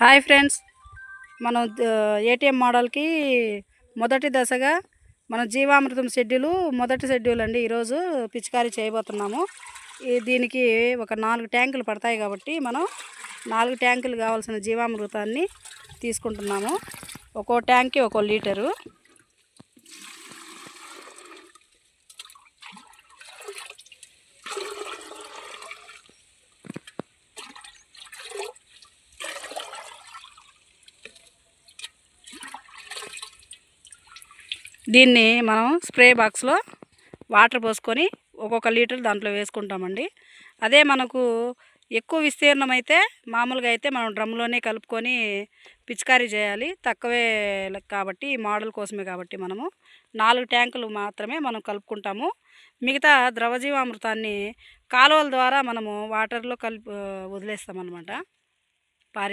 Hi friends. మనం ATM మోడల్కి మొదటి దశగా మన జీవామృతం షెడ్యూలు మొదటి షెడ్యూల్ అండి. ఈరోజు పిచికారీ చేయబోతున్నాము. దీనికి ఒక నాలుగు ట్యాంకులు పడతాయి కాబట్టి మనం నాలుగు ట్యాంకులు కావాల్సిన జీవామృతాన్ని తీసుకుంటున్నాము. ఒక్కో ట్యాంక్కి ఒక్కో లీటరు. దీన్ని మనం స్ప్రే బాక్స్లో వాటర్ పోసుకొని ఒక్కొక్క లీటర్ దాంట్లో వేసుకుంటామండి. అదే మనకు ఎక్కువ విస్తీర్ణం అయితే మామూలుగా అయితే మనం డ్రమ్లోనే కలుపుకొని పిచికారీ చేయాలి. తక్కువే కాబట్టి ఈ మోడల్ కోసమే కాబట్టి మనము నాలుగు ట్యాంకులు మాత్రమే మనం కలుపుకుంటాము. మిగతా ద్రవజీవామృతాన్ని కాలువల ద్వారా మనము వాటర్లో కలిపి వదిలేస్తామన్నమాట. పారి